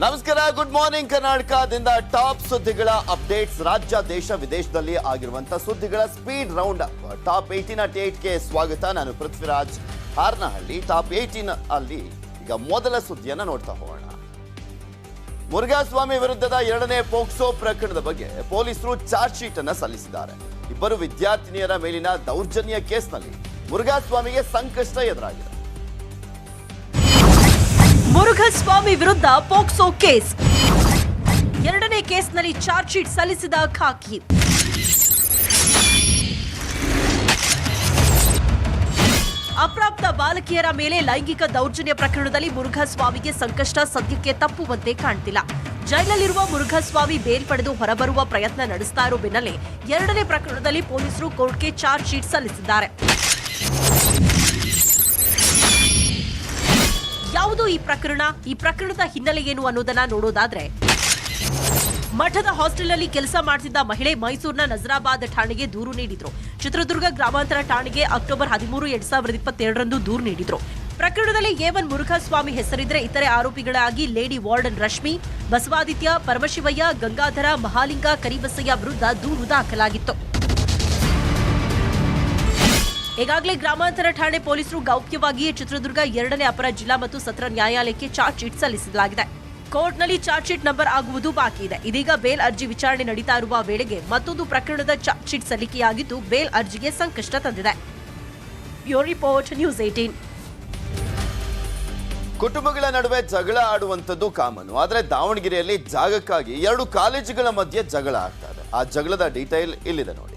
ನಮಸ್ಕಾರ good morning ಕರ್ನಾಟಕದಿಂದ top ಸುದ್ದಿಗಳ ಅಪ್ಡೇಟ್ಸ್. ರಾಜ್ಯ, ದೇಶ, ವಿದೇಶದಲ್ಲಿ ಆಗಿರುವಂತಹ ಸುದ್ದಿಗಳ speed round top eighteen at ಏಟ್ಗೆ ಸ್ವಾಗತ. ನಾನು ಪೃಥ್ವಿರಾಜ್ ಹಾರ್ನಹಳ್ಳಿ. ಟಾಪ್ ಏಯ್ಟೀನ್ ಅಲ್ಲಿ ಈಗ ಮೊದಲ ಸುದ್ದಿಯನ್ನ ನೋಡ್ತಾ ಹೋಗೋಣ. ಮುರುಘಾಸ್ವಾಮಿ ವಿರುದ್ಧದ ಎರಡನೇ ಪೋಕ್ಸೋ ಪ್ರಕರಣದ ಬಗ್ಗೆ ಪೊಲೀಸರು ಚಾರ್ಜ್ ಶೀಟ್ ಅನ್ನ ಸಲ್ಲಿಸಿದ್ದಾರೆ. ಇಬ್ಬರು ವಿದ್ಯಾರ್ಥಿನಿಯರ ಮೇಲಿನ ದೌರ್ಜನ್ಯ ಕೇಸ್ನಲ್ಲಿ ಮುರುಘಾಸ್ವಾಮಿಗೆ ಸಂಕಷ್ಟ ಎದುರಾಗಿದೆ. ಮುರುಘಸ್ವಾಮಿ ವಿರುದ್ಧ ಪೋಕ್ಸೋ ಕೇಸ್. ಎರಡನೇ ಕೇಸ್ನಲ್ಲಿ ಚಾರ್ಜ್ ಶೀಟ್ ಸಲ್ಲಿಸಿದ ಖಾಕಿ. ಅಪ್ರಾಪ್ತ ಬಾಲಕಿಯರ ಮೇಲೆ ಲೈಂಗಿಕ ದೌರ್ಜನ್ಯ ಪ್ರಕರಣದಲ್ಲಿ ಮುರುಘಸ್ವಾಮಿಗೆ ಸಂಕಷ್ಟ, ಸದ್ಯಕ್ಕೆ ತಪ್ಪುವಂತೆ ಕಾಣ್ತಿಲ್ಲ. ಜೈಲಲ್ಲಿರುವ ಮುರುಘಸ್ವಾಮಿ ಬೇಲ್ ಪಡೆದು ಹೊರಬರುವ ಪ್ರಯತ್ನ ನಡೆಸ್ತಾ ಇರೋ ಬೆನ್ನಲ್ಲೇ ಎರಡನೇ ಪ್ರಕರಣದಲ್ಲಿ ಪೊಲೀಸರು ಕೋರ್ಟ್ಗೆ ಚಾರ್ಜ್ ಶೀಟ್ ಸಲ್ಲಿಸಿದ್ದಾರೆ. ಯಾವುದು ಈ ಪ್ರಕರಣ, ಈ ಪ್ರಕರಣದ ಹಿನ್ನೆಲೆ ಏನು ಅನ್ನೋದನ್ನ ನೋಡೋದಾದ್ರೆ, ಮಠದ ಹಾಸ್ಟೆಲ್ನಲ್ಲಿ ಕೆಲಸ ಮಾಡ್ತಿದ್ದ ಮಹಿಳೆ ಮೈಸೂರಿನ ನಜರಾಬಾದ್ ಠಾಣೆಗೆ ದೂರು ನೀಡಿದ್ರು. ಚಿತ್ರದುರ್ಗ ಗ್ರಾಮಾಂತರ ಠಾಣೆಗೆ ಅಕ್ಟೋಬರ್ ಹದಿಮೂರು, ಎರಡ್ ಸಾವಿರದ ಇಪ್ಪತ್ತೆರಡರಂದು ದೂರು ನೀಡಿದ್ರು. ಪ್ರಕರಣದಲ್ಲಿ ಏವನ್ ಮುರುಘಸ್ವಾಮಿ ಹೆಸರಿದ್ರೆ ಇತರೆ ಆರೋಪಿಗಳಾಗಿ ಲೇಡಿ ವಾರ್ಡನ್ ರಶ್ಮಿ, ಬಸವಾದಿತ್ಯ, ಪರಮಶಿವಯ್ಯ, ಗಂಗಾಧರ, ಮಹಾಲಿಂಗ, ಕರಿಬಸಯ್ಯ ವಿರುದ್ಧ ದೂರು ದಾಖಲಾಗಿತ್ತು. ಈಗಾಗಲೇ ಗ್ರಾಮಾಂತರ ಠಾಣೆ ಪೊಲೀಸರು ಗೌಪ್ಯವಾಗಿ ಚಿತ್ರದುರ್ಗ ಎರಡನೇ ಅಪರ ಜಿಲ್ಲಾ ಮತ್ತು ಸತ್ರ ನ್ಯಾಯಾಲಯಕ್ಕೆ ಚಾರ್ಜ್ ಶೀಟ್ ಸಲ್ಲಿಸಲಾಗಿದೆ. ಕೋರ್ಟ್ನಲ್ಲಿ ಚಾರ್ಜ್ ಶೀಟ್ ನಂಬರ್ ಆಗುವುದು ಬಾಕಿ ಇದೆ. ಇದೀಗ ಬೇಲ್ ಅರ್ಜಿ ವಿಚಾರಣೆ ನಡೀತಾ ಇರುವ ವೇಳೆಗೆ ಮತ್ತೊಂದು ಪ್ರಕರಣದ ಚಾರ್ಜ್ ಶೀಟ್ ಸಲ್ಲಿಕೆಯಾಗಿದ್ದು ಬೇಲ್ ಅರ್ಜಿಗೆ ಸಂಕಷ್ಟ ತಂದಿದೆ. Report news eighteen. ಕುಟುಂಬಗಳ ನಡುವೆ ಜಗಳ ಆಡುವಂಥದ್ದು ಕಾಮನು. ಆದರೆ ದಾವಣಗೆರೆಯಲ್ಲಿ ಜಾಗಕ್ಕಾಗಿ ಎರಡು ಕಾಲೇಜುಗಳ ಮಧ್ಯೆ ಜಗಳ ಆಗ್ತಾ ಇದೆ. ಆ ಜಗಳದ ಡೀಟೇಲ್ ಇಲ್ಲಿದೆ ನೋಡಿ.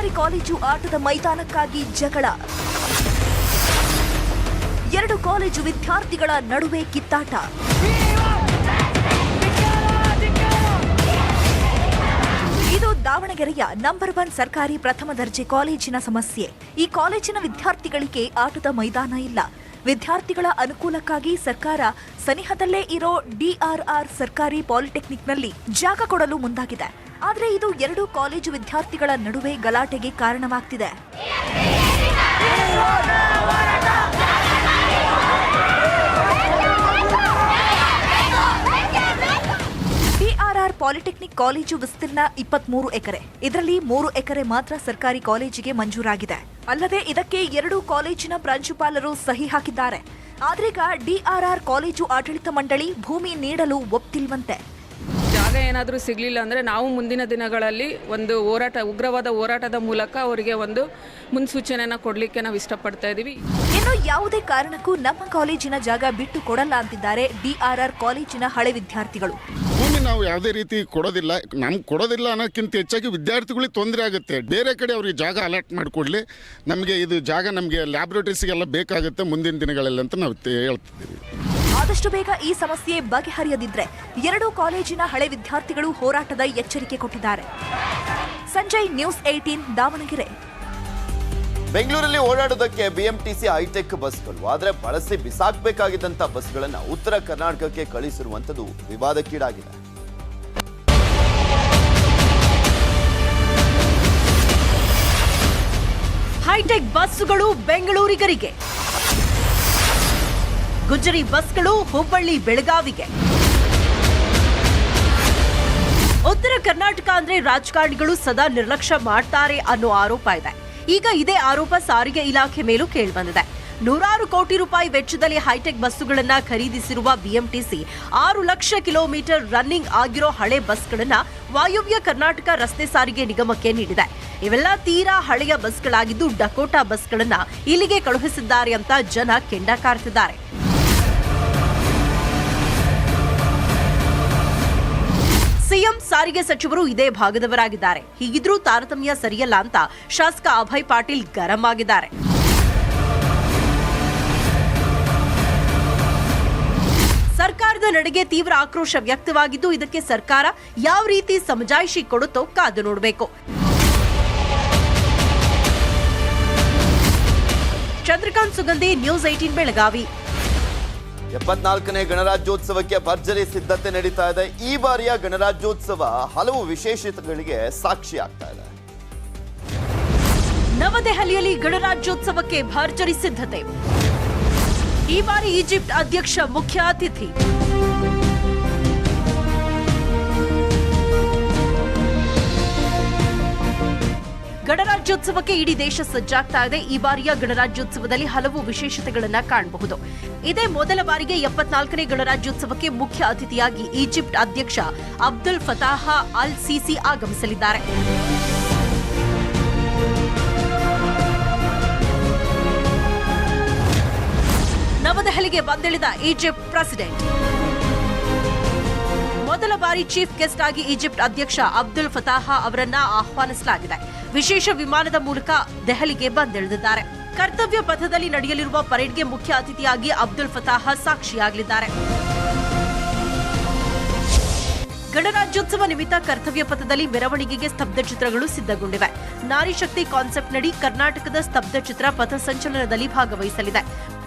ಸರ್ಕಾರಿ ಕಾಲೇಜು ಆಟದ ಮೈದಾನಕ್ಕಾಗಿ ಜಗಳ. ಎರಡು ಕಾಲೇಜು ವಿದ್ಯಾರ್ಥಿಗಳ ನಡುವೆ ಕಿತ್ತಾಟ. ದಾವಣಗೆರೆಯ ನಂಬರ್ ಒನ್ ಸರ್ಕಾರಿ ಪ್ರಥಮ ದರ್ಜೆ ಕಾಲೇಜಿನ ಸಮಸ್ಯೆ. ಈ ಕಾಲೇಜಿನ ವಿದ್ಯಾರ್ಥಿಗಳಿಗೆ ಆಟದ ಮೈದಾನ ಇಲ್ಲ. ವಿದ್ಯಾರ್ಥಿಗಳ ಅನುಕೂಲಕ್ಕಾಗಿ ಸರ್ಕಾರ ಸನಿಹದಲ್ಲೇ ಇರೋ ಡಿಆರ್ಆರ್ ಸರ್ಕಾರಿ ಪಾಲಿಟೆಕ್ನಿಕ್ನಲ್ಲಿ ಜಾಗ ಕೊಡಲು ಮುಂದಾಗಿದೆ. ಆದರೆ ಇದು ಎರಡು ಕಾಲೇಜು ವಿದ್ಯಾರ್ಥಿಗಳ ನಡುವೆ ಗಲಾಟೆಗೆ ಕಾರಣವಾಗ್ತಿದೆ. ಪಾಲಿಟೆಕ್ನಿಕ್ ಕಾಲೇಜು ವಿಸ್ತೀರ್ಣ ಇಪ್ಪತ್ಮೂರು ಎಕರೆ. ಇದರಲ್ಲಿ ಮೂರು ಎಕರೆ ಮಾತ್ರ ಸರ್ಕಾರಿ ಕಾಲೇಜಿಗೆ ಮಂಜೂರಾಗಿದೆ. ಅಲ್ಲದೆ ಇದಕ್ಕೆ ಎರಡು ಕಾಲೇಜಿನ ಪ್ರಾಂಶುಪಾಲರು ಸಹಿ ಹಾಕಿದ್ದಾರೆ. ಆದ್ರೀಗ ಡಿಆರ್ಆರ್ ಕಾಲೇಜು ಆಡಳಿತ ಮಂಡಳಿ ಭೂಮಿ ನೀಡಲು ಒಪ್ತಿಲ್ವಂತೆ. ಜಾಗ ಏನಾದರೂ ಸಿಗಲಿಲ್ಲ ಅಂದರೆ ನಾವು ಮುಂದಿನ ದಿನಗಳಲ್ಲಿ ಒಂದು ಹೋರಾಟ ಉಗ್ರವಾದ ಹೋರಾಟದ ಮೂಲಕ ಅವರಿಗೆ ಒಂದು ಮುನ್ಸೂಚನೆಯನ್ನು ಕೊಡಲಿಕ್ಕೆ ನಾವು ಇಷ್ಟಪಡ್ತಾ ಇದ್ದೀವಿ ಇನ್ನು ಯಾವುದೇ ಕಾರಣಕ್ಕೂ ನಮ್ಮ ಕಾಲೇಜಿನ ಜಾಗ ಬಿಟ್ಟು ಕೊಡಲ್ಲ ಅಂತಿದ್ದಾರೆ ಡಿಆರ್ಆರ್ ಕಾಲೇಜಿನ ಹಳೆ ವಿದ್ಯಾರ್ಥಿಗಳು. ನಾವು ಯಾವುದೇ ರೀತಿ ಕೊಡೋದಿಲ್ಲ. ನಮ್ಗೆ ಕೊಡೋದಿಲ್ಲ ಅನ್ನೋಕ್ಕಿಂತ ಹೆಚ್ಚಾಗಿ ವಿದ್ಯಾರ್ಥಿಗಳಿಗೆ ತೊಂದರೆ ಆಗುತ್ತೆ. ಬೇರೆ ಕಡೆ ಅವ್ರಿಗೆ ಜಾಗ ಅಲಾಟ್ ಮಾಡಿಕೊಡ್ಲಿ. ನಮಗೆ ಇದು ಜಾಗ ನಮಗೆ ಲ್ಯಾಬ್ರೇಟರೀಸ್ಗೆಲ್ಲ ಬೇಕಾಗುತ್ತೆ ಮುಂದಿನ ದಿನಗಳಲ್ಲಿ ಅಂತ ನಾವು ಹೇಳ್ತಿದ್ದೀವಿ. ಆದಷ್ಟು ಬೇಗ ಈ ಸಮಸ್ಯೆ ಬಗೆಹರಿಯದಿದ್ರೆ ಎರಡೂ ಕಾಲೇಜಿನ ಹಳೆ ವಿದ್ಯಾರ್ಥಿಗಳು ಹೋರಾಟದ ಎಚ್ಚರಿಕೆ ಕೊಟ್ಟಿದ್ದಾರೆ. Sanjay news eighteen Davanagere. ಬೆಂಗಳೂರಲ್ಲಿ ಓಡಾಡೋದಕ್ಕೆ ಬಿಎಂಟಿಸಿ ಹೈಟೆಕ್ ಬಸ್ಗಳು. ಆದರೆ ಬಳಸಿ ಬಿಸಾಕಬೇಕಾಗಿದ್ದಂಥ ಬಸ್ಗಳನ್ನು ಉತ್ತರ ಕರ್ನಾಟಕಕ್ಕೆ ಕಳಿಸಿರುವಂಥದ್ದು ವಿವಾದಕ್ಕೀಡಾಗಿದೆ. ಹೈಟೆಕ್ ಬಸ್ಸುಗಳು ಬೆಂಗಳೂರಿಗರಿಗೆ. ಗುಜರಿ ಬಸ್ಗಳು ಹುಬ್ಬಳ್ಳಿ ಬೆಳಗಾವಿಗೆ. ಉತ್ತರ ಕರ್ನಾಟಕ ಅಂದ್ರೆ ರಾಜಕಾರಣಿಗಳು ಸದಾ ನಿರ್ಲಕ್ಷ್ಯ ಮಾಡ್ತಾರೆ ಅನ್ನೋ ಆರೋಪ ಇದೆ. ಈಗ ಇದೇ ಆರೋಪ ಸಾರಿಗೆ ಇಲಾಖೆ ಮೇಲೂ ಕೇಳಿಬಂದಿದೆ. ನೂರಾರು ಕೋಟಿ ರೂಪಾಯಿ ವೆಚ್ಚದಲ್ಲಿ ಹೈಟೆಕ್ ಬಸ್ಸುಗಳನ್ನ ಖರೀದಿಸಿರುವ ಬಿಎಂಟಿಸಿ ಆರು ಲಕ್ಷ ಕಿಲೋಮೀಟರ್ ರನ್ನಿಂಗ್ ಆಗಿರೋ ಹಳೆ ಬಸ್ಗಳನ್ನ ವಾಯುವ್ಯ ಕರ್ನಾಟಕ ರಸ್ತೆ ಸಾರಿಗೆ ನಿಗಮಕ್ಕೆ ನೀಡಿದೆ. ಇವೆಲ್ಲ ತೀರಾ ಹಳೆಯ ಬಸ್ಗಳಾಗಿದ್ದು ಡಕೋಟಾ ಬಸ್ಗಳನ್ನ ಇಲ್ಲಿಗೆ ಕಳುಹಿಸಿದ್ದಾರೆ ಅಂತ ಜನ ಕೆಂಡ ಕಾರ್ತಿದ್ದಾರೆ. ಸಿಎಂ ಸಾರಿಗೆ ಸಚಿವರು ಇದೇ ಭಾಗದವರಾಗಿದ್ದಾರೆ. ಹೀಗಿದ್ರೂ ತಾರತಮ್ಯ ಸರಿಯಲ್ಲ ಅಂತ ಶಾಸಕ ಅಭಯ್ ಪಾಟೀಲ್ ಗರಂ ಆಗಿದ್ದಾರೆ. ಸರ್ಕಾರದ ನಡೆಗೆ ತೀವ್ರ ಆಕ್ರೋಶ ವ್ಯಕ್ತವಾಗಿದ್ದು ಇದಕ್ಕೆ ಸರ್ಕಾರ ಯಾವ ರೀತಿ ಸಮಜಾಯಿಷಿ ಕೊಡುತ್ತೋ ಕಾದು ನೋಡಬೇಕು. Chandrakant Sugandhi news eighteen Belagavi. ಎಪ್ಪತ್ನಾಲ್ಕನೇ ಗಣರಾಜ್ಯೋತ್ಸವಕ್ಕೆ ಭರ್ಜರಿ ಸಿದ್ಧತೆ ನಡೀತಾ ಇದೆ. ಈ ಬಾರಿಯ ಗಣರಾಜ್ಯೋತ್ಸವ ಹಲವು ವಿಶೇಷತೆಗಳಿಗೆ ಸಾಕ್ಷಿಯಾಗ್ತಾ ಇದೆ. ನವದೆಹಲಿಯಲ್ಲಿ ಗಣರಾಜ್ಯೋತ್ಸವಕ್ಕೆ ಭರ್ಜರಿ ಸಿದ್ಧತೆ. ಈ ಬಾರಿ ಈಜಿಪ್ಟ್ ಅಧ್ಯಕ್ಷ ಮುಖ್ಯ ಅತಿಥಿ. ಗಣರಾಜ್ಯೋತ್ಸವಕ್ಕೆ ಇಡೀ ದೇಶ ಸಜ್ಜಾಗ್ತಾ ಇದೆ. ಈ ಬಾರಿಯ ಗಣರಾಜ್ಯೋತ್ಸವದಲ್ಲಿ ಹಲವು ವಿಶೇಷತೆಗಳನ್ನ ಕಾಣಬಹುದು. ಇದೇ ಮೊದಲ ಬಾರಿಗೆ ಎಪ್ಪತ್ನಾಲ್ಕನೇ ಗಣರಾಜ್ಯೋತ್ಸವಕ್ಕೆ ಮುಖ್ಯ ಅತಿಥಿಯಾಗಿ ಈಜಿಪ್ಟ್ ಅಧ್ಯಕ್ಷ ಅಬ್ದುಲ್ ಫತಾಹ ಅಲ್ ಸಿಸಿ ಆಗಮಿಸಲಿದ್ದಾರೆ. ನವದೆಹಲಿಗೆ ಬಂದಿಳಿದ ಈಜಿಪ್ಟ್ ಪ್ರೆಸಿಡೆಂಟ್ ಮೊದಲ ಬಾರಿ ಚೀಫ್ ಗೆಸ್ಟ್ ಆಗಿ ಈಜಿಪ್ಟ್ ಅಧ್ಯಕ್ಷ ಅಬ್ದುಲ್ ಫತಾಹ ಅವರನ್ನ ಆಹ್ವಾನಿಸಲಾಗಿದೆ. ವಿಶೇಷ ವಿಮಾನದ ಮೂಲಕ ದೆಹಲಿಗೆ ಬಂದಿಳಿದಿದ್ದಾರೆ. ಕರ್ತವ್ಯ ಪಥದಲ್ಲಿ ನಡೆಯಲಿರುವ ಪರೇಡ್ಗೆ ಮುಖ್ಯ ಅತಿಥಿಯಾಗಿ ಅಬ್ದುಲ್ ಫತಾಹ ಸಾಕ್ಷಿಯಾಗಲಿದ್ದಾರೆ. ಗಣರಾಜ್ಯೋತ್ಸವ ನಿಮಿತ್ತ ಕರ್ತವ್ಯ ಪಥದಲ್ಲಿ ಮೆರವಣಿಗೆಗೆ ಸ್ತಬ್ಧ ಚಿತ್ರಗಳು ಸಿದ್ಧಗೊಂಡಿವೆ. ನಾರಿ ಶಕ್ತಿ ಕಾನ್ಸೆಪ್ಟ್ ನಡಿ ಕರ್ನಾಟಕದ ಸ್ತಬ್ಧ ಚಿತ್ರ ಪಥಸಂಚಲನದಲ್ಲಿ ಭಾಗವಹಿಸಲಿದೆ.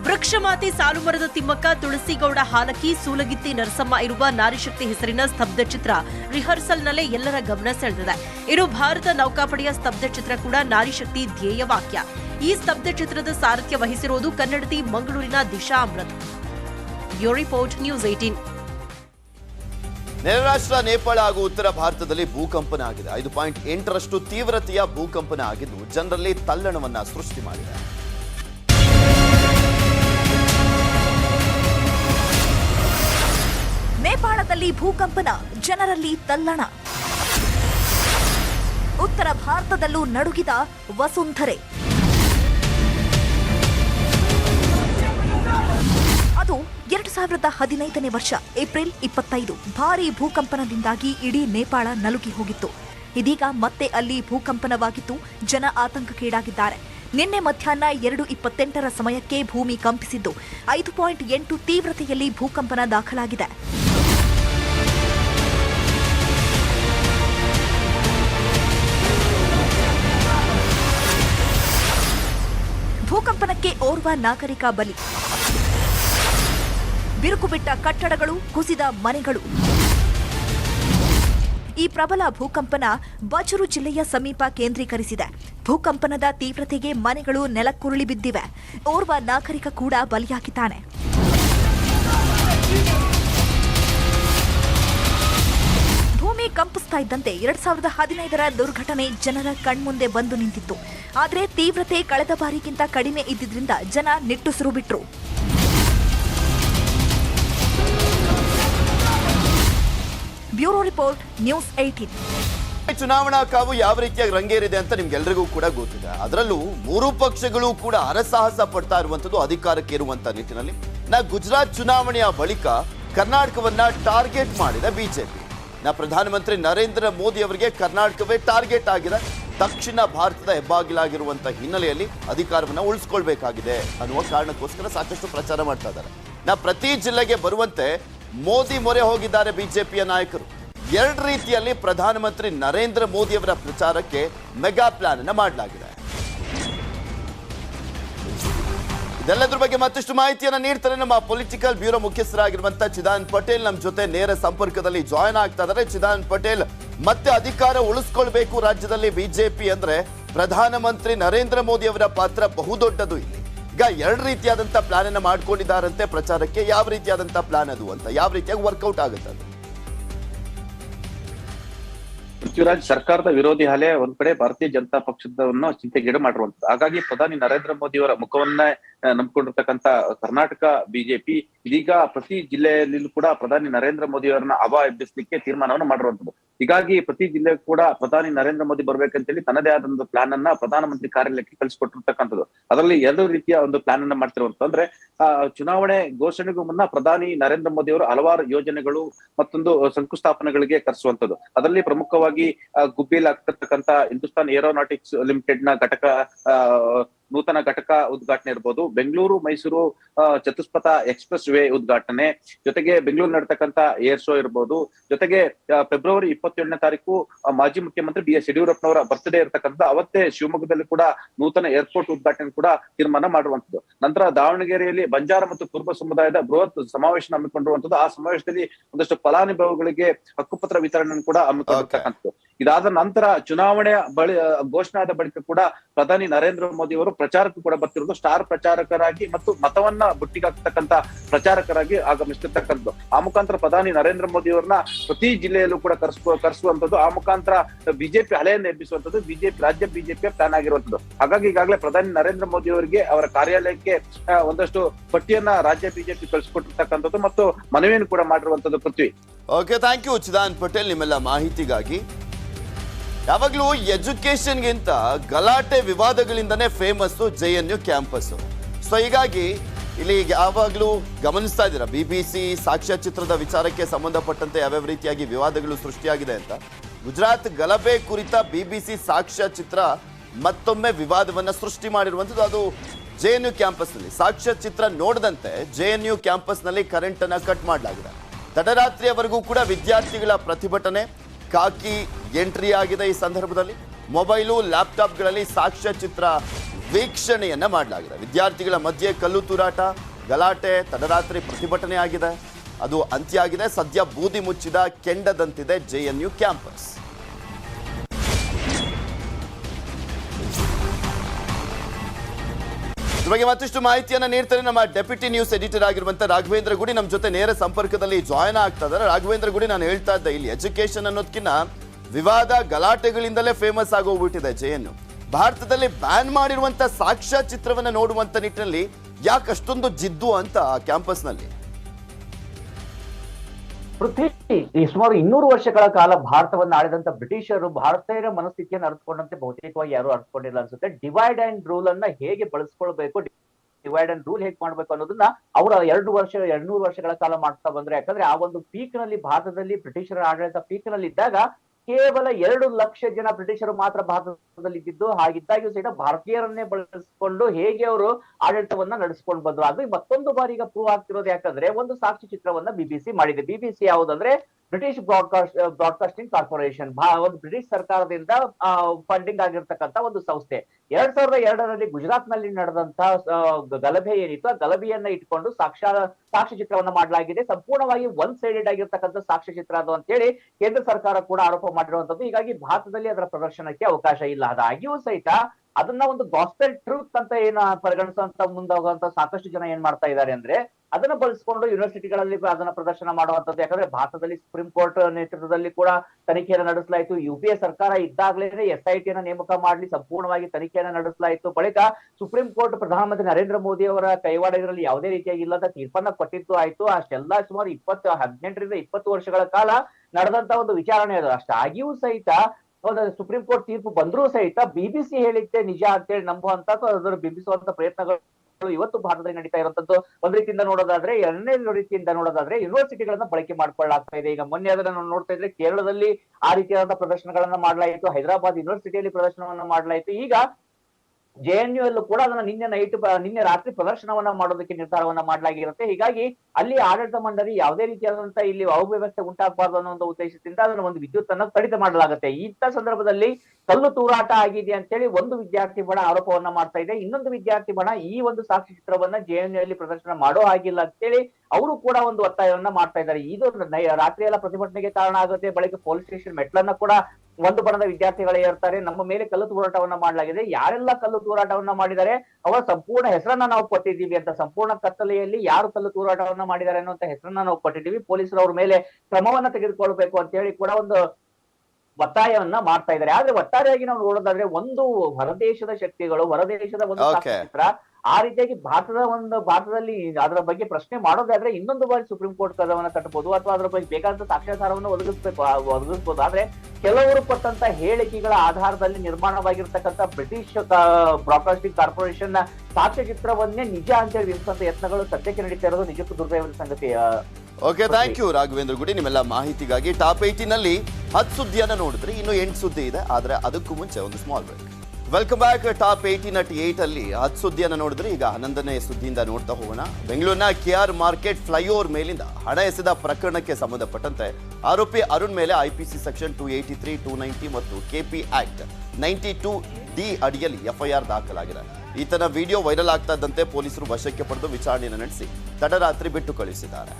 ವೃಕ್ಷಮಾತೆ ಸಾಲುಮರದ ತಿಮ್ಮಕ್ಕ ತುಳಸಿಗೌಡ ಹಾಲಕಿ ಸೂಲಗಿತ್ತಿ ನರಸಮ್ಮ ಇರುವ ನಾರಿಶಕ್ತಿ ಹೆಸರಿನ ಸ್ತಬ್ಧ ಚಿತ್ರ ರಿಹರ್ಸಲ್ನಲ್ಲೇ ಎಲ್ಲರ ಗಮನ ಸೆಳೆದಿದೆ. ಇನ್ನು ಭಾರತ ನೌಕಾಪಡೆಯ ಸ್ತಬ್ಧ ಚಿತ್ರ ಕೂಡ ನಾರಿಶಕ್ತಿ ಧ್ಯೇಯ ವಾಕ್ಯ. ಈ ಸ್ತಬ್ಧ ಚಿತ್ರದ ಸಾರಥ್ಯ ವಹಿಸಿರುವುದು ಕನ್ನಡತಿ ಮಂಗಳೂರಿನ Disha Amrit. Report news eighteen ನೆರೆ ರಾಷ್ಟ್ರ ನೇಪಾಳ ಹಾಗೂ ಉತ್ತರ ಭಾರತದಲ್ಲಿ ಭೂಕಂಪನ ಆಗಿದೆ. ಐದು ಪಾಯಿಂಟ್ ಎಂಟರಷ್ಟು ತೀವ್ರತೆಯ ಭೂಕಂಪನ ಆಗಿದ್ದು, ಜನರಲ್ಲಿ ತಲ್ಲಣವನ್ನ ಸೃಷ್ಟಿ ಮಾಡಿದೆ. ನೇಪಾಳದಲ್ಲಿ ಭೂಕಂಪನ, ಜನರಲ್ಲಿ ತಲ್ಲಣ. ಉತ್ತರ ಭಾರತದಲ್ಲೂ ನಡುಗಿದ ವಸುಂಧರೆ. ಅದು ಎರಡು ಸಾವಿರದ ಹದಿನೈದನೇ ವರ್ಷ, ಏಪ್ರಿಲ್ ಇಪ್ಪತ್ತೈದು. ಭಾರೀ ಭೂಕಂಪನದಿಂದಾಗಿ ಇಡೀ ನೇಪಾಳ ನಲುಗಿ ಹೋಗಿತ್ತು. ಇದೀಗ ಮತ್ತೆ ಅಲ್ಲಿ ಭೂಕಂಪನವಾಗಿದ್ದು ಜನ ಆತಂಕಕ್ಕೀಡಾಗಿದ್ದಾರೆ. ನಿನ್ನೆ ಮಧ್ಯಾಹ್ನ ಎರಡು ಇಪ್ಪತ್ತೆಂಟರ ಸಮಯಕ್ಕೆ ಭೂಮಿ ಕಂಪಿಸಿದ್ದು ಐದು ಪಾಯಿಂಟ್ ಎಂಟು ತೀವ್ರತೆಯಲ್ಲಿ ಭೂಕಂಪನ ದಾಖಲಾಗಿದೆ. ಓರ್ವ ನಾಗರಿಕ ಬಲಿ. ಬಿರುಕು ಬಿಟ್ಟ ಕಟ್ಟಡಗಳು, ಕುಸಿದ ಮನೆಗಳು. ಈ ಪ್ರಬಲ ಭೂಕಂಪನ ಬಚರು ಜಿಲ್ಲೆಯ ಸಮೀಪ ಕೇಂದ್ರೀಕರಿಸಿದೆ. ಭೂಕಂಪನದ ತೀವ್ರತೆಗೆ ಮನೆಗಳು ನೆಲಕ್ಕುರುಳಿ ಬಿದ್ದಿವೆ. ಓರ್ವ ನಾಗರಿಕ ಕೂಡ ಬಲಿಯಾಗಿದ್ದಾನೆ. ಕಂಪಿಸ್ತಾ ಇದ್ದಂತೆ ಎರಡ್ ಸಾವಿರದ ಹದಿನೈದರ ದುರ್ಘಟನೆ ಜನರ ಕಣ್ಮುಂದೆ ಬಂದು ನಿಂತಿತ್ತು. ಆದರೆ ತೀವ್ರತೆ ಕಳೆದ ಬಾರಿಗಿಂತ ಕಡಿಮೆ ಇದ್ದಿದ್ರಿಂದ ಜನ ನಿಟ್ಟುಸಿರು ಬಿಟ್ರು. ಬ್ಯೂರೋ ರಿಪೋರ್ಟ್, ನ್ಯೂಸ್ ಏಟೀನ್ ಚುನಾವಣಾ ಕಾವು ಯಾವ ರೀತಿಯಾಗಿ ರಂಗೇರಿದೆ ಅಂತ ನಿಮ್ಗೆಲ್ಲರಿಗೂ ಕೂಡ ಗೊತ್ತಿದೆ. ಅದರಲ್ಲೂ ಮೂರು ಪಕ್ಷಗಳು ಕೂಡ ಅರಸಾಹಸ ಪಡ್ತಾ ಇರುವಂತದ್ದು ಅಧಿಕಾರಕ್ಕೆ ಇರುವಂತ ನಿಟ್ಟಿನಲ್ಲಿ. ನಾ ಗುಜರಾತ್ ಚುನಾವಣೆಯ ಬಳಿಕ ಕರ್ನಾಟಕವನ್ನ ಟಾರ್ಗೆಟ್ ಮಾಡಿದ ಬಿಜೆಪಿ. ಪ್ರಧಾನಮಂತ್ರಿ ನರೇಂದ್ರ ಮೋದಿ ಅವರಿಗೆ ಕರ್ನಾಟಕವೇ ಟಾರ್ಗೆಟ್ ಆಗಿದೆ. ದಕ್ಷಿಣ ಭಾರತದ ಹೆಬ್ಬಾಗಿಲಾಗಿರುವಂತ ಹಿನ್ನೆಲೆಯಲ್ಲಿ ಅಧಿಕಾರವನ್ನು ಉಳಿಸ್ಕೊಳ್ಬೇಕಾಗಿದೆ ಅನ್ನುವ ಕಾರಣಕ್ಕೋಸ್ಕರ ಸಾಕಷ್ಟು ಪ್ರಚಾರ ಮಾಡ್ತಾ ಇದ್ದಾರೆ. ನಾ ಪ್ರತಿ ಜಿಲ್ಲೆಗೆ ಬರುವಂತೆ ಮೋದಿ ಮೊರೆ ಹೋಗಿದ್ದಾರೆ ಬಿಜೆಪಿಯ ನಾಯಕರು. ಎರಡು ರೀತಿಯಲ್ಲಿ ಪ್ರಧಾನಮಂತ್ರಿ ನರೇಂದ್ರ ಮೋದಿಯವರ ಪ್ರಚಾರಕ್ಕೆ ಮೆಗಾ ಪ್ಲಾನ್ ಅನ್ನು ಮಾಡಲಾಗಿದೆ. ಇದೆಲ್ಲದ್ರ ಬಗ್ಗೆ ಮತ್ತಷ್ಟು ಮಾಹಿತಿಯನ್ನು ನೀಡ್ತಾರೆ ನಮ್ಮ ಪೊಲಿಟಿಕಲ್ ಬ್ಯೂರೋ ಮುಖ್ಯಸ್ಥರಾಗಿರುವಂತಹ ಚಿದಾನ್ ಪಟೇಲ್. ನಮ್ಮ ಜೊತೆ ನೇರ ಸಂಪರ್ಕದಲ್ಲಿ ಜಾಯ್ನ್ ಆಗ್ತಾ ಇದ್ದಾರೆ. ಚಿದಾನ್ ಪಟೇಲ್, ಮತ್ತೆ ಅಧಿಕಾರ ಉಳಿಸ್ಕೊಳ್ಬೇಕು ರಾಜ್ಯದಲ್ಲಿ ಬಿಜೆಪಿ ಅಂದ್ರೆ ಪ್ರಧಾನಮಂತ್ರಿ ನರೇಂದ್ರ ಮೋದಿ ಅವರ ಪಾತ್ರ ಬಹುದೊಡ್ಡದು ಇಲ್ಲಿ. ಈಗ ಎರಡು ರೀತಿಯಾದಂತ ಪ್ಲಾನ್ ಅನ್ನ ಮಾಡ್ಕೊಂಡಿದ್ದಾರಂತೆ ಪ್ರಚಾರಕ್ಕೆ. ಯಾವ ರೀತಿಯಾದಂತ ಪ್ಲಾನ್ ಅದು ಅಂತ? ಯಾವ ರೀತಿಯಾಗಿ ವರ್ಕೌಟ್ ಆಗುತ್ತೆ ಅದು? ಪೃಥ್ವಿರಾಜ್, ಸರ್ಕಾರದ ವಿರೋಧಿ ಅಲೆ ಒಂದ್ ಕಡೆ ಭಾರತೀಯ ಜನತಾ ಪಕ್ಷದವನ್ನು ಚಿಂತೆಗೀಡು ಮಾಡಿರುವಂತದ್ದು ಹಾಗಾಗಿ ಪ್ರಧಾನಿ ನರೇಂದ್ರ ಮೋದಿ ಅವರ ಮುಖವನ್ನ ಆ, ನಂಬ್ಕೊಂಡಿರ್ತಕ್ಕಂತ ಕರ್ನಾಟಕ ಬಿಜೆಪಿ ಇದೀಗ ಪ್ರತಿ ಜಿಲ್ಲೆಯಲ್ಲೂ ಕೂಡ ಪ್ರಧಾನಿ ನರೇಂದ್ರ ಮೋದಿ ಅವರನ್ನ ಹವಾ ಎಬ್ಬಿಸಲಿಕ್ಕೆ ತೀರ್ಮಾನವನ್ನು ಮಾಡಿರುವಂತದ್ದು ಹೀಗಾಗಿ ಪ್ರತಿ ಜಿಲ್ಲೆ ಕೂಡ ಪ್ರಧಾನಿ ನರೇಂದ್ರ ಮೋದಿ ಬರ್ಬೇಕಂತೇಳಿ ತನ್ನದೇ ಆದ ಒಂದು ಪ್ಲಾನ್ ಅನ್ನ ಪ್ರಧಾನಮಂತ್ರಿ ಕಾರ್ಯಾಲಯಕ್ಕೆ ಕಳಿಸಿಕೊಟ್ಟಿರ್ತಕ್ಕಂಥದ್ದು. ಅದರಲ್ಲಿ ಎರಡು ರೀತಿಯ ಒಂದು ಪ್ಲಾನ್ ಅನ್ನ ಮಾಡ್ತಿರುವಂತ ಅಂದ್ರೆ ಚುನಾವಣೆ ಘೋಷಣೆಗೂ ಮುನ್ನ ಪ್ರಧಾನಿ ನರೇಂದ್ರ ಮೋದಿ ಅವರು ಹಲವಾರು ಯೋಜನೆಗಳು ಮತ್ತೊಂದು ಶಂಕುಸ್ಥಾಪನೆಗಳಿಗೆ ಕರೆಸುವಂತದ್ದು ಅದರಲ್ಲಿ ಪ್ರಮುಖವಾಗಿ ಆ, ಗುಬ್ಬಿಯಲ್ಲಿ ಆಗ್ತಿರ್ತಕ್ಕಂತ ಹಿಂದೂಸ್ತಾನ್ ಏರೋನಾಟಿಕ್ಸ್ ಲಿಮಿಟೆಡ್ನ ಘಟಕ ನೂತನ ಘಟಕ ಉದ್ಘಾಟನೆ ಇರ್ಬೋದು. ಬೆಂಗಳೂರು, ಮೈಸೂರು ಚತುಷ್ಪಥ ಎಕ್ಸ್ಪ್ರೆಸ್ ವೇ ಉದ್ಘಾಟನೆ. ಜೊತೆಗೆ ಬೆಂಗಳೂರು ನಡತಕ್ಕಂತ ಏರ್ ಶೋ ಇರ್ಬೋದು. ಜೊತೆಗೆ ಫೆಬ್ರವರಿ ಇಪ್ಪತ್ತೇಳನೇ ತಾರೀಕು ಮಾಜಿ ಮುಖ್ಯಮಂತ್ರಿ ಬಿ ಎಸ್ ಯಡಿಯೂರಪ್ಪನವರ ಬರ್ತ್ಡೇ ಇರತಕ್ಕಂಥ ಅವತ್ತೇ ಶಿವಮೊಗ್ಗದಲ್ಲಿ ಕೂಡ ನೂತನ ಏರ್ಪೋರ್ಟ್ ಉದ್ಘಾಟನೆ ಕೂಡ ತೀರ್ಮಾನ ಮಾಡುವಂತದ್ದು ನಂತರ ದಾವಣಗೆರೆಯಲ್ಲಿ ಬಂಜಾರ ಮತ್ತು ಕುರುಬ ಸಮುದಾಯದ ಬೃಹತ್ ಸಮಾವೇಶ ಹಮ್ಮಿಕೊಂಡಿರುವಂತದ್ದು ಆ ಸಮಾವೇಶದಲ್ಲಿ ಒಂದಷ್ಟು ಫಲಾನುಭವಿಗಳಿಗೆ ಹಕ್ಕುಪತ್ರ ವಿತರಣೆ ಕೂಡ ಹಮ್ಮಿಕೊಂಡಿರ್ತಕ್ಕಂಥದ್ದು. ಇದಾದ ನಂತರ ಚುನಾವಣೆ ಬಳಿ ಘೋಷಣೆ ಆದ ಬಳಿಕ ಕೂಡ ಪ್ರಧಾನಿ ನರೇಂದ್ರ ಮೋದಿ ಅವರು ಪ್ರಚಾರಕ್ಕೂ ಕೂಡ ಬರ್ತಿರೋದು ಸ್ಟಾರ್ ಪ್ರಚಾರಕರಾಗಿ ಮತ್ತು ಮತವನ್ನ ಬುಟ್ಟಿಗಾಕ್ತಕ್ಕಂತ ಪ್ರಚಾರಕರಾಗಿ ಆಗಮಿಸ್ತಿರ್ತಕ್ಕಂಥದ್ದು. ಆ ಮುಖಾಂತರ ಪ್ರಧಾನಿ ನರೇಂದ್ರ ಮೋದಿ ಅವರನ್ನ ಪ್ರತಿ ಜಿಲ್ಲೆಯಲ್ಲೂ ಕೂಡ ಕರೆಸ್ಕೊ ಕರೆಸುವಂತದ್ದು ಆ ಮುಖಾಂತರ ಬಿಜೆಪಿ ಹಳೆಯನ್ನು ಎಬ್ಬಿಸುವಂತದ್ದು ಬಿಜೆಪಿ, ರಾಜ್ಯ ಬಿಜೆಪಿಯ ಪ್ಲಾನ್ ಆಗಿರುವಂತದ್ದು ಹಾಗಾಗಿ ಈಗಾಗಲೇ ಪ್ರಧಾನಿ ನರೇಂದ್ರ ಮೋದಿ ಅವರಿಗೆ ಅವರ ಕಾರ್ಯಾಲಯಕ್ಕೆ ಒಂದಷ್ಟು ಪಟ್ಟಿಯನ್ನ ರಾಜ್ಯ ಬಿಜೆಪಿ ಕಳಿಸಿಕೊಟ್ಟಿರ್ತಕ್ಕಂಥದ್ದು ಮತ್ತು ಮನವಿಯನ್ನು ಕೂಡ ಮಾಡಿರುವಂತದ್ದು Prithvi. Okay thank you Chidan Patel ನಿಮ್ಮೆಲ್ಲ ಮಾಹಿತಿಗಾಗಿ. ಯಾವಾಗಲೂ ಎಜುಕೇಷನ್ಗಿಂತ ಗಲಾಟೆ ವಿವಾದಗಳಿಂದನೇ famous J N U campus. So ಹೀಗಾಗಿ ಇಲ್ಲಿ ಯಾವಾಗಲೂ ಗಮನಿಸ್ತಾ ಇದ್ದೀರಾ? ಬಿ ಬಿ ಸಿ ಸಾಕ್ಷ್ಯಚಿತ್ರದ ವಿಚಾರಕ್ಕೆ ಸಂಬಂಧಪಟ್ಟಂತೆ ಯಾವ್ಯಾವ ರೀತಿಯಾಗಿ ವಿವಾದಗಳು ಸೃಷ್ಟಿಯಾಗಿದೆ ಅಂತ. ಗುಜರಾತ್ ಗಲಭೆ ಕುರಿತ ಬಿ ಬಿ ಸಿ ಸಾಕ್ಷ್ಯಚಿತ್ರ ಮತ್ತೊಮ್ಮೆ ವಿವಾದವನ್ನ ಸೃಷ್ಟಿ ಮಾಡಿರುವಂಥದ್ದು ಅದು ಜೆ ಎನ್ ಯು ಕ್ಯಾಂಪಸ್ನಲ್ಲಿ ಸಾಕ್ಷ್ಯಚಿತ್ರ ನೋಡದಂತೆ ಜೆ ಎನ್ ಯು ಕ್ಯಾಂಪಸ್ನಲ್ಲಿ ಕರೆಂಟನ್ನು ಕಟ್ ಮಾಡಲಾಗಿದೆ. ತಡರಾತ್ರಿಯವರೆಗೂ ಕೂಡ ವಿದ್ಯಾರ್ಥಿಗಳ ಪ್ರತಿಭಟನೆ ಕಾಕಿ ಎಂಟ್ರಿ ಆಗಿದೆ ಈ ಸಂದರ್ಭದಲ್ಲಿ. ಮೊಬೈಲು, ಲ್ಯಾಪ್ಟಾಪ್ಗಳಲ್ಲಿ ಸಾಕ್ಷ್ಯಚಿತ್ರ ವೀಕ್ಷಣೆಯನ್ನ ಮಾಡಲಾಗಿದೆ. ವಿದ್ಯಾರ್ಥಿಗಳ ಮಧ್ಯೆ ಕಲ್ಲು ತೂರಾಟ, ಗಲಾಟೆ, ತಡರಾತ್ರಿ ಪ್ರತಿಭಟನೆ ಆಗಿದೆ ಅದು ಅಂತ್ಯ ಆಗಿದೆ ಸದ್ಯ ಬೂದಿ ಮುಚ್ಚಿದ ಕೆಂಡದಂತಿದೆ ಜೆ ಎನ್ ಯು ಕ್ಯಾಂಪಸ್. ನಿಮಗೆ ಮತ್ತಿಷ್ಟು ಮಾಹಿತಿಯನ್ನು ನೀಡ್ತಾರೆ ನಮ್ಮ ಡೆಪ್ಯೂಟಿ ನ್ಯೂಸ್ ಎಡಿಟರ್ ಆಗಿರುವಂತ ರಾಘವೇಂದ್ರ ಗುಡಿ. ನಮ್ಮ ಜೊತೆ ನೇರ ಸಂಪರ್ಕದಲ್ಲಿ ಜಾಯ್ನ್ ಆಗ್ತಾ ಇದ್ದಾರೆ. ರಾಘವೇಂದ್ರ ಗುಡಿ, ನಾನು ಹೇಳ್ತಾ ಇದ್ದೆ, ಇಲ್ಲಿ ಎಜುಕೇಶನ್ ಅನ್ನೋದಕ್ಕಿಂತ ವಿವಾದ ಗಲಾಟೆಗಳಿಂದಲೇ ಫೇಮಸ್ ಆಗೋಗ್ಬಿಟ್ಟಿದೆ ಜಯನ್ ಭಾರತದಲ್ಲಿ ಬ್ಯಾನ್ ಮಾಡಿರುವಂತ ಸಾಕ್ಷ್ಯ ಚಿತ್ರವನ್ನ ನೋಡುವಂತ ನಿಟ್ಟಿನಲ್ಲಿ ಯಾಕೆ ಅಷ್ಟೊಂದು ಜಿದ್ದು ಅಂತ ಕ್ಯಾಂಪಸ್ನಲ್ಲಿ. ಪೃಥ್ವಿ ಸುಮಾರು ಇನ್ನೂರು ವರ್ಷಗಳ ಕಾಲ ಭಾರತವನ್ನು ಆಳಿದಂತ ಬ್ರಿಟಿಷರು ಭಾರತೀಯರ ಮನಸ್ಥಿತಿಯನ್ನು ಅರ್ಥಕೊಂಡಂತೆ ಬಹುತೇಕವಾಗಿ ಯಾರು ಅರ್ಥಕೊಂಡಿಲ್ಲ ಅನ್ಸುತ್ತೆ. ಡಿವೈಡ್ ಅಂಡ್ ರೂಲ್ ಅನ್ನ ಹೇಗೆ ಬಳಸ್ಕೊಳ್ಬೇಕು ಡಿವೈಡ್ ಅಂಡ್ ರೂಲ್ ಹೇಗೆ ಮಾಡ್ಬೇಕು ಅನ್ನೋದನ್ನ ಅವರ ಎರಡು ವರ್ಷ, ಎರಡ್ನೂರು ವರ್ಷಗಳ ಕಾಲ ಮಾಡ್ತಾ ಬಂದ್ರೆ. ಯಾಕಂದ್ರೆ ಆ ಒಂದು ಪೀಕ್ನಲ್ಲಿ ಭಾರತದಲ್ಲಿ ಬ್ರಿಟಿಷರ ಆಡಳಿತ ಪೀಕ್ನಲ್ಲಿ ಇದ್ದಾಗ ಕೇವಲ ಎರಡು ಲಕ್ಷ ಜನ ಬ್ರಿಟಿಷರು ಮಾತ್ರ ಭಾರತದಲ್ಲಿ ಇದ್ದಿದ್ದು ಹಾಗಿದ್ದಾಗಿಯೂ ಸಹಿತ ಭಾರತೀಯರನ್ನೇ ಬಳಸಿಕೊಂಡು ಹೇಗೆ ಅವರು ಆಡಳಿತವನ್ನ ನಡೆಸ್ಕೊಂಡು ಬಂದ್ರು. ಅದು ಮತ್ತೊಂದು ಬಾರಿ ಈಗ ಪ್ರೂವ್ ಆಗ್ತಿರೋದು ಯಾಕಂದ್ರೆ, ಒಂದು ಸಾಕ್ಷಿ ಚಿತ್ರವನ್ನ ಬಿಬಿಸಿ ಮಾಡಿದೆ. ಬಿಬಿಸಿ ಯಾವುದಂದ್ರೆ ಬ್ರಿಟಿಷ್ ಬ್ರಾಡ್ಕಾಸ್ಟ್ ಬ್ರಾಡ್ಕಾಸ್ಟಿಂಗ್ ಕಾರ್ಪೊರೇಷನ್ ಒಂದು ಬ್ರಿಟಿಷ್ ಸರ್ಕಾರದಿಂದ ಫಂಡಿಂಗ್ ಆಗಿರ್ತಕ್ಕಂಥ ಒಂದು ಸಂಸ್ಥೆ. ಎರಡ್ ಸಾವಿರದ ಎರಡರಲ್ಲಿ ಗುಜರಾತ್ನಲ್ಲಿ ನಡೆದಂತ ಗಲಭೆ ಏನಿತ್ತು, ಆ ಗಲಭೆಯನ್ನ ಇಟ್ಕೊಂಡು ಸಾಕ್ಷಾ ಸಾಕ್ಷ್ಯ ಚಿತ್ರವನ್ನ ಮಾಡಲಾಗಿದೆ. ಸಂಪೂರ್ಣವಾಗಿ ಒನ್ ಸೈಡೆಡ್ ಆಗಿರ್ತಕ್ಕಂಥ ಸಾಕ್ಷ್ಯಚಿತ್ರ ಅದು ಅಂತೇಳಿ ಕೇಂದ್ರ ಸರ್ಕಾರ ಕೂಡ ಆರೋಪ ಮಾಡಿರುವಂತದ್ದು ಹೀಗಾಗಿ ಭಾರತದಲ್ಲಿ ಅದರ ಪ್ರದರ್ಶನಕ್ಕೆ ಅವಕಾಶ ಇಲ್ಲ. ಅದಾಗಿಯೂ ಸಹಿತ ಅದನ್ನ ಒಂದು ಗಾಸ್ಪೆಲ್ ಟ್ರೂತ್ ಅಂತ ಏನ ಪರಿಗಣಿಸುವಂತ ಮುಂದೋಗುವಂತ ಸಾಕಷ್ಟು ಜನ ಏನ್ ಮಾಡ್ತಾ ಇದ್ದಾರೆ ಅಂದ್ರೆ ಅದನ್ನ ಬಳಸ್ಕೊಂಡು ಯೂನಿವರ್ಸಿಟಿಗಳಲ್ಲಿ ಅದನ್ನ ಪ್ರದರ್ಶನ ಮಾಡುವಂತದ್ದು ಯಾಕಂದ್ರೆ ಭಾರತದಲ್ಲಿ ಸುಪ್ರೀಂ ಕೋರ್ಟ್ ನೇತೃತ್ವದಲ್ಲಿ ಕೂಡ ತನಿಖೆಯನ್ನು ನಡೆಸಲಾಯಿತು. ಯು ಪಿ ಎ ಸರ್ಕಾರ ಇದ್ದಾಗಲೇ ಎಸ್ ಐ ಟಿಯನ್ನ ನೇಮಕ ಮಾಡಲಿ, ಸಂಪೂರ್ಣವಾಗಿ ತನಿಖೆಯನ್ನು ನಡೆಸಲಾಯಿತು. ಬಳಿಕ ಸುಪ್ರೀಂ ಕೋರ್ಟ್ ಪ್ರಧಾನಮಂತ್ರಿ ನರೇಂದ್ರ ಮೋದಿ ಅವರ ಕೈವಾಡ ಇದರಲ್ಲಿ ಯಾವುದೇ ರೀತಿಯಾಗಿ ಇಲ್ಲದ ತೀರ್ಪನ್ನ ಕೊಟ್ಟಿದ್ದು ಆಯ್ತು. ಅಷ್ಟೆಲ್ಲ ಸುಮಾರು ಇಪ್ಪತ್ತು, ಹದಿನೆಂಟರಿಂದ ಇಪ್ಪತ್ತು ವರ್ಷಗಳ ಕಾಲ ನಡೆದಂತ ಒಂದು ವಿಚಾರಣೆ ಅದು. ಅಷ್ಟಾಗಿಯೂ ಸಹಿತ ಸುಪ್ರೀಂ ಕೋರ್ಟ್ ತೀರ್ಪು ಬಂದ್ರೂ ಸಹಿತ ಬಿಬಿಸಿ ಹೇಳಿದ್ದೆ ನಿಜ ಅಂತೇಳಿ ನಂಬುವಂತ ಅದನ್ನು ಬಿಂಬಿಸುವಂತ ಪ್ರಯತ್ನಗಳು ಇವತ್ತು ಭಾರತದಲ್ಲಿ ನಡೀತಾ ಇರುವಂತದ್ದು. ಒಂದ್ ರೀತಿಯಿಂದ ನೋಡೋದಾದ್ರೆ, ಎರಡನೇ ರೀತಿಯಿಂದ ನೋಡೋದಾದ್ರೆ ಯೂನಿವರ್ಸಿಟಿಗಳನ್ನ ಬಳಕೆ ಮಾಡ್ಕೊಳ್ಳಾಗ್ತಾ ಇದೆ. ಈಗ ಮೊನ್ನೆ ಅದನ್ನ ನಾವು ನೋಡ್ತಾ ಇದ್ರೆ ಕೇರಳದಲ್ಲಿ ಆ ರೀತಿಯಾದಂತಹ ಪ್ರದರ್ಶನಗಳನ್ನ ಮಾಡಲಾಯಿತು, ಹೈದರಾಬಾದ್ ಯೂನಿವರ್ಸಿಟಿಯಲ್ಲಿ ಪ್ರದರ್ಶನವನ್ನ ಮಾಡಲಾಯಿತು. ಈಗ ಜೆ ಎನ್ ಯು ಅಲ್ಲೂ ಕೂಡ ಅದನ್ನ ನಿನ್ನೆ ನೈಟ್ ನಿನ್ನೆ ರಾತ್ರಿ ಪ್ರದರ್ಶನವನ್ನ ಮಾಡೋದಕ್ಕೆ ನಿರ್ಧಾರವನ್ನ ಮಾಡಲಾಗಿರುತ್ತೆ. ಹೀಗಾಗಿ ಅಲ್ಲಿ ಆಡಳಿತ ಮಂಡಳಿ ಯಾವುದೇ ರೀತಿಯಾದಂತ ಇಲ್ಲಿ ಅವ್ಯವಸ್ಥೆ ಉಂಟಾಗಬಾರ್ದು ಅನ್ನೋ ಒಂದು ಉದ್ದೇಶದಿಂದ ಅದನ್ನ ಒಂದು ವಿದ್ಯುತ್ ಅನ್ನ ಕಡಿತ ಮಾಡಲಾಗುತ್ತೆ. ಇಂಥ ಸಂದರ್ಭದಲ್ಲಿ ಕಲ್ಲು ತೂರಾಟ ಆಗಿದೆ ಅಂತೇಳಿ ಒಂದು ವಿದ್ಯಾರ್ಥಿ ಬಣ ಆರೋಪವನ್ನ ಮಾಡ್ತಾ ಇದೆ. ಇನ್ನೊಂದು ವಿದ್ಯಾರ್ಥಿ ಬಣ ಈ ಒಂದು ಸಾಕ್ಷಿ ಚಿತ್ರವನ್ನ ಜೆ ಎನ್ ಯು ಅಲ್ಲಿ ಪ್ರದರ್ಶನ ಮಾಡೋ ಹಾಗಿಲ್ಲ ಅಂತೇಳಿ ಅವರು ಕೂಡ ಒಂದು ಒತ್ತಾಯವನ್ನ ಮಾಡ್ತಾ ಇದ್ದಾರೆ. ಇದು ರಾತ್ರಿ ಎಲ್ಲ ಪ್ರತಿಭಟನೆಗೆ ಕಾರಣ ಆಗುತ್ತೆ. ಬಳಿಕ ಪೊಲೀಸ್ ಸ್ಟೇಷನ್ ಮೆಟ್ಲನ್ನ ಕೂಡ ಒಂದು ಬಣದ ವಿದ್ಯಾರ್ಥಿಗಳೇ ಇರ್ತಾರೆ. ನಮ್ಮ ಮೇಲೆ ಕಲ್ಲು ತೂರಾಟವನ್ನ ಮಾಡಲಾಗಿದೆ. ಯಾರೆಲ್ಲ ಕಲ್ಲು ತೂರಾಟವನ್ನ ಮಾಡಿದ್ದಾರೆ ಅವರ ಸಂಪೂರ್ಣ ಹೆಸರನ್ನ ನಾವು ಕೊಟ್ಟಿದ್ದೀವಿ ಅಂತ ಸಂಪೂರ್ಣ ಕತ್ತಲೆಯಲ್ಲಿ ಯಾರು ಕಲ್ಲು ತೂರಾಟವನ್ನ ಮಾಡಿದ್ದಾರೆ ಅನ್ನುವಂತ ಹೆಸರನ್ನ ನಾವು ಕೊಟ್ಟಿದ್ದೀವಿ. ಪೊಲೀಸರು ಅವ್ರ ಮೇಲೆ ಕ್ರಮವನ್ನ ತೆಗೆದುಕೊಳ್ಬೇಕು ಅಂತ ಹೇಳಿ ಕೂಡ ಒಂದು ಒತ್ತಾಯವನ್ನ ಮಾಡ್ತಾ ಇದ್ದಾರೆ. ಆದ್ರೆ ಒಟ್ಟಾರೆಯಾಗಿ ನಾವು ನೋಡೋದಾದ್ರೆ ಒಂದು ಹೊರದೇಶದ ಶಕ್ತಿಗಳು ಹೊರದೇಶದ ಒಂದು Okay. ಆ ರೀತಿಯಾಗಿ ಭಾರತದ ಒಂದು ಭಾರತದಲ್ಲಿ ಅದರ ಬಗ್ಗೆ ಪ್ರಶ್ನೆ ಮಾಡೋದಾದ್ರೆ ಇನ್ನೊಂದು ಬಾರಿ ಸುಪ್ರೀಂ ಕೋರ್ಟ್ ಕದವನ್ನ ತಟ್ಟಬಹುದು ಅಥವಾ ಅದರ ಬಗ್ಗೆ ಬೇಕಾದಂತ ಸಾಕ್ಷ್ಯಾಧಾರವನ್ನು ಒದಗಿಸಬೇಕು ಆ, ಒದಗಿಸ್ಬೋದು. ಆದ್ರೆ ಕೆಲವರು ಕೊಟ್ಟಂತ ಹೇಳಿಕೆಗಳ ಆಧಾರದಲ್ಲಿ ನಿರ್ಮಾಣವಾಗಿರ್ತಕ್ಕಂಥ ಬ್ರಿಟಿಷ್ ಬ್ರಾಡ್ಕಾಸ್ಟಿಂಗ್ ಕಾರ್ಪೊರೇಷನ್ ಸಾಕ್ಷ್ಯಚಿತ್ರವನ್ನೇ ನಿಜ ಅಂತೇಳಿ ವಿಧಿಸುವಂತ ಯತ್ನಗಳು ಸದ್ಯಕ್ಕೆ ನಡೀತಾ ಇರೋದು ನಿಜಕ್ಕೂ ದುರ್ದೈವದ ಸಂಗತಿ ಓಕೆ ಥ್ಯಾಂಕ್ ಯು ರಾಘವೇಂದ್ರ ಗುಡಿ. ನಿಮ್ಮೆಲ್ಲ ಮಾಹಿತಿಗಾಗಿ ಟಾಪ್ ಏಯ್ಟಿನಲ್ಲಿ ಹತ್ತು ಸುದ್ದಿಯನ್ನು ನೋಡಿದ್ರೆ. ಇನ್ನು ಎಂಟು ಸುದ್ದಿ ಇದೆ ಆದರೆ ಅದಕ್ಕೂ ಮುಂಚೆ ಒಂದು small break welcome back top eighteen at eight ಅಲ್ಲಿ ಹತ್ತು ಸುದ್ದಿಯನ್ನು ನೋಡಿದ್ರೆ ಈಗ ಹನ್ನೊಂದನೇ ಸುದ್ದಿಯಿಂದ ನೋಡ್ತಾ ಹೋಗೋಣ. ಬೆಂಗಳೂರಿನ ಕೆ ಆರ್ ಮಾರ್ಕೆಟ್ ಫ್ಲೈಓವರ್ ಮೇಲಿಂದ ಹಣ ಎಸೆದ ಪ್ರಕರಣಕ್ಕೆ ಸಂಬಂಧಪಟ್ಟಂತೆ ಆರೋಪಿ ಅರುಣ್ ಮೇಲೆ IPC section two eighty three two ninety ಮತ್ತು KP act ninety two D ಅಡಿಯಲ್ಲಿ ಎಫ್ಐಆರ್ ದಾಖಲಾಗಿದೆ. ಈತನ ವಿಡಿಯೋ ವೈರಲ್ ಆಗ್ತಾ ಇದ್ದಂತೆ ಪೊಲೀಸರು ವಶಕ್ಕೆ ಪಡೆದು ವಿಚಾರಣೆಯನ್ನು ನಡೆಸಿ ತಡರಾತ್ರಿ ಬಿಟ್ಟು ಕಳುಹಿಸಿದ್ದಾರೆ.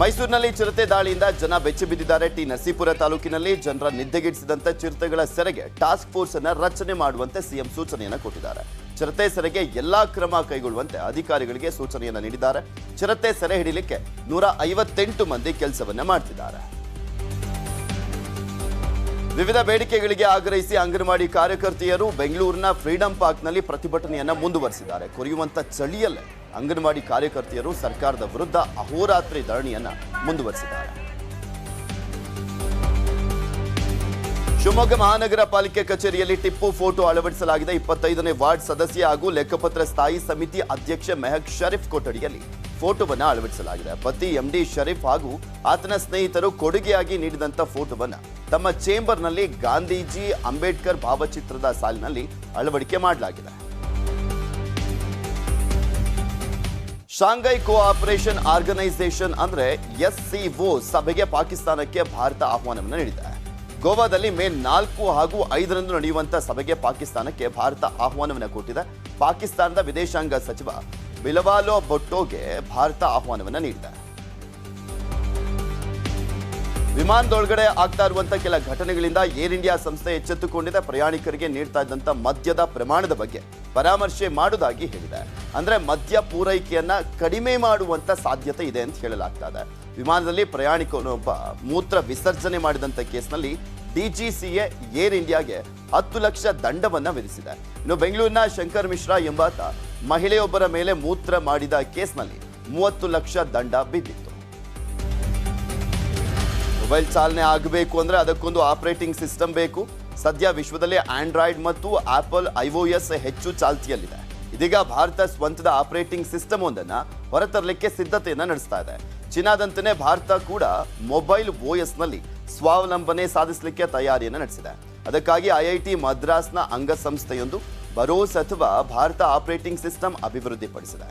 ಮೈಸೂರಿನಲ್ಲಿ ಚಿರತೆ ದಾಳಿಯಿಂದ ಜನ ಬೆಚ್ಚಿ ಬಿದ್ದಿದ್ದಾರೆ. ಟಿ. ನರಸೀಪುರ ತಾಲೂಕಿನಲ್ಲಿ ಜನರ ನಿದ್ದೆಗಿಡಿಸಿದಂತ ಚಿರತೆಗಳ ಸೆರೆಗೆ ಟಾಸ್ಕ್ ಫೋರ್ಸ್ ಅನ್ನ ರಚನೆ ಮಾಡುವಂತೆ ಸಿಎಂ ಸೂಚನೆಯನ್ನು ಕೊಟ್ಟಿದ್ದಾರೆ. ಚಿರತೆ ಸೆರೆಗೆ ಎಲ್ಲಾ ಕ್ರಮ ಕೈಗೊಳ್ಳುವಂತೆ ಅಧಿಕಾರಿಗಳಿಗೆ ಸೂಚನೆಯನ್ನ ನೀಡಿದ್ದಾರೆ. ಚಿರತೆ ಸೆರೆ ಹಿಡಿಯಲಿಕ್ಕೆ ನೂರ ಐವತ್ತೆಂಟು ಮಂದಿ ಕೆಲಸವನ್ನ ಮಾಡ್ತಿದ್ದಾರೆ. ವಿವಿಧ ಬೇಡಿಕೆಗಳಿಗೆ ಆಗ್ರಹಿಸಿ ಅಂಗನವಾಡಿ ಕಾರ್ಯಕರ್ತೆಯರು ಬೆಂಗಳೂರಿನ ಫ್ರೀಡಂ ಪಾರ್ಕ್ನಲ್ಲಿ ಪ್ರತಿಭಟನೆಯನ್ನು ಮುಂದುವರೆಸಿದ್ದಾರೆ. ಕೊರೆಯುವಂತ ಚಳಿಯಲ್ಲೇ ಅಂಗನವಾಡಿ ಕಾರ್ಯಕರ್ತೆಯರು ಸರ್ಕಾರದ ವಿರುದ್ಧ ಅಹೋರಾತ್ರಿ ಧರಣಿಯನ್ನ ಮುಂದುವರಿಸಿದ್ದಾರೆ. ಶಿವಮೊಗ್ಗ ಮಹಾನಗರ ಪಾಲಿಕೆ ಕಚೇರಿಯಲ್ಲಿ ಟಿಪ್ಪು ಫೋಟೋ ಅಳವಡಿಸಲಾಗಿದೆ. ಇಪ್ಪತ್ತೈದನೇ ವಾರ್ಡ್ ಸದಸ್ಯ ಹಾಗೂ ಲೆಕ್ಕಪತ್ರ ಸ್ಥಾಯಿ ಸಮಿತಿ ಅಧ್ಯಕ್ಷ ಮೆಹಕ್ ಶರೀಫ್ ಕೊಠಡಿಯಲ್ಲಿ ಫೋಟೋವನ್ನು ಅಳವಡಿಸಲಾಗಿದೆ. ಪತಿ ಎಂಡಿ ಶರೀಫ್ ಹಾಗೂ ಆತನ ಸ್ನೇಹಿತರು ಕೊಡುಗೆಯಾಗಿ ನೀಡಿದಂತ ಫೋಟೋವನ್ನು ತಮ್ಮ ಚೇಂಬರ್ನಲ್ಲಿ ಗಾಂಧೀಜಿ ಅಂಬೇಡ್ಕರ್ ಭಾವಚಿತ್ರದ ಸಾಲಿನಲ್ಲಿ ಅಳವಡಿಕೆ ಮಾಡಲಾಗಿದೆ. ಶಾಂಘೈ ಕೋಆಪರೇಷನ್ ಆರ್ಗನೈಸೇಷನ್ ಅಂದ್ರೆ ಎಸ್ಸಿಒ ಸಭೆಗೆ ಪಾಕಿಸ್ತಾನಕ್ಕೆ ಭಾರತ ಆಹ್ವಾನವನ್ನು ನೀಡಿದೆ. ಗೋವಾದಲ್ಲಿ ಮೇ ನಾಲ್ಕು ಹಾಗೂ ಐದರಂದು ನಡೆಯುವಂತ ಸಭೆಗೆ ಪಾಕಿಸ್ತಾನಕ್ಕೆ ಭಾರತ ಆಹ್ವಾನವನ್ನು ಕೊಟ್ಟಿದೆ. ಪಾಕಿಸ್ತಾನದ ವಿದೇಶಾಂಗ ಸಚಿವ ಬಿಲವಾಲೋ ಬೊಟ್ಟೋಗೆ ಭಾರತ ಆಹ್ವಾನವನ್ನು ನೀಡಿದೆ. ವಿಮಾನದೊಳಗಡೆ ಆಗ್ತಾ ಇರುವಂಥ ಕೆಲ ಘಟನೆಗಳಿಂದ ಏರ್ ಇಂಡಿಯಾ ಸಂಸ್ಥೆ ಎಚ್ಚೆತ್ತುಕೊಂಡಿದೆ. ಪ್ರಯಾಣಿಕರಿಗೆ ನೀಡ್ತಾ ಇದ್ದಂತ ಮದ್ಯದ ಪ್ರಮಾಣದ ಬಗ್ಗೆ ಪರಾಮರ್ಶೆ ಮಾಡುವುದಾಗಿ ಹೇಳಿದೆ. ಅಂದ್ರೆ ಮದ್ಯ ಪೂರೈಕೆಯನ್ನ ಕಡಿಮೆ ಮಾಡುವಂತ ಸಾಧ್ಯತೆ ಇದೆ ಅಂತ ಹೇಳಲಾಗ್ತಾ ಇದೆ. ವಿಮಾನದಲ್ಲಿ ಪ್ರಯಾಣಿಕನೊಬ್ಬ ಮೂತ್ರ ವಿಸರ್ಜನೆ ಮಾಡಿದಂತ ಕೇಸ್ನಲ್ಲಿ ಡಿಜಿಸಿಎ ಏರ್ ಇಂಡಿಯಾಗೆ ಹತ್ತು ಲಕ್ಷ ದಂಡವನ್ನ ವಿಧಿಸಿದೆ. ಇನ್ನು ಬೆಂಗಳೂರಿನ ಶಂಕರ್ ಮಿಶ್ರಾ ಎಂಬಾತ ಮಹಿಳೆಯೊಬ್ಬರ ಮೇಲೆ ಮೂತ್ರ ಮಾಡಿದ ಕೇಸ್ನಲ್ಲಿ ಮೂವತ್ತು ಲಕ್ಷ ದಂಡ ಬಿದ್ದಿತ್ತು. ಮೊಬೈಲ್ ಚಾಲನೆ ಆಗಬೇಕು ಅಂದರೆ ಅದಕ್ಕೊಂದು ಆಪರೇಟಿಂಗ್ ಸಿಸ್ಟಮ್ ಬೇಕು. ಸದ್ಯ ವಿಶ್ವದಲ್ಲಿ ಆಂಡ್ರಾಯ್ಡ್ ಮತ್ತು ಆಪಲ್ ಐಒಎಸ್ ಹೆಚ್ಚು ಚಾಲ್ತಿಯಲ್ಲಿದೆ. ಇದೀಗ ಭಾರತ ಸ್ವಂತದ ಆಪರೇಟಿಂಗ್ ಸಿಸ್ಟಮ್ ಒಂದನ್ನ ಹೊರತರಲಿಕ್ಕೆ ಸಿದ್ಧತೆಯನ್ನು ನಡೆಸ್ತಾ ಇದೆ. ಚೀನಾದಂತೆಯೇ ಭಾರತ ಕೂಡ ಮೊಬೈಲ್ ಓಎಸ್ನಲ್ಲಿ ಸ್ವಾವಲಂಬನೆ ಸಾಧಿಸಲಿಕ್ಕೆ ತಯಾರಿಯನ್ನು ನಡೆಸಿದೆ. ಅದಕ್ಕಾಗಿ ಐಐಟಿ ಮದ್ರಾಸ್ನ ಅಂಗಸಂಸ್ಥೆಯೊಂದು ಬರೋಸ್ ಅಥವಾ ಭಾರತ ಆಪರೇಟಿಂಗ್ ಸಿಸ್ಟಮ್ ಅಭಿವೃದ್ಧಿಪಡಿಸಿದೆ.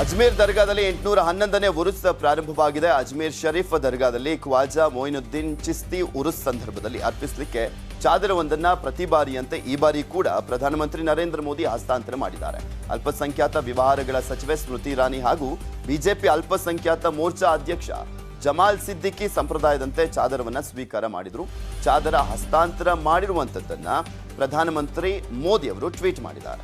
ಅಜ್ಮೀರ್ ದರ್ಗಾದಲ್ಲಿ ಎಂಟುನೂರ ಹನ್ನೊಂದನೇ ಉರುಸ್ ಪ್ರಾರಂಭವಾಗಿದೆ. ಅಜ್ಮೀರ್ ಶರೀಫ್ ದರ್ಗಾದಲ್ಲಿ ಖ್ವಾಜಾ ಮೊಯಿನುದ್ದೀನ್ ಚಿಸ್ತಿ ಉರುಸ್ ಸಂದರ್ಭದಲ್ಲಿ ಅರ್ಪಿಸಲಿಕ್ಕೆ ಚಾದರವೊಂದನ್ನು ಪ್ರತಿ ಬಾರಿಯಂತೆ ಈ ಬಾರಿ ಕೂಡ ಪ್ರಧಾನಮಂತ್ರಿ ನರೇಂದ್ರ ಮೋದಿ ಹಸ್ತಾಂತರ ಮಾಡಿದ್ದಾರೆ. ಅಲ್ಪಸಂಖ್ಯಾತ ವ್ಯವಹಾರಗಳ ಸಚಿವೆ ಸ್ಮೃತಿ ಇರಾನಿ ಹಾಗೂ ಬಿಜೆಪಿ ಅಲ್ಪಸಂಖ್ಯಾತ ಮೋರ್ಚಾ ಅಧ್ಯಕ್ಷ ಜಮಾಲ್ ಸಿದ್ದಿಕಿ ಸಂಪ್ರದಾಯದಂತೆ ಚಾದರವನ್ನ ಸ್ವೀಕಾರ ಮಾಡಿದರು. ಚಾದರ ಹಸ್ತಾಂತರ ಮಾಡಿರುವಂಥದ್ದನ್ನು ಪ್ರಧಾನಮಂತ್ರಿ ಮೋದಿ ಅವರು ಟ್ವೀಟ್ ಮಾಡಿದ್ದಾರೆ.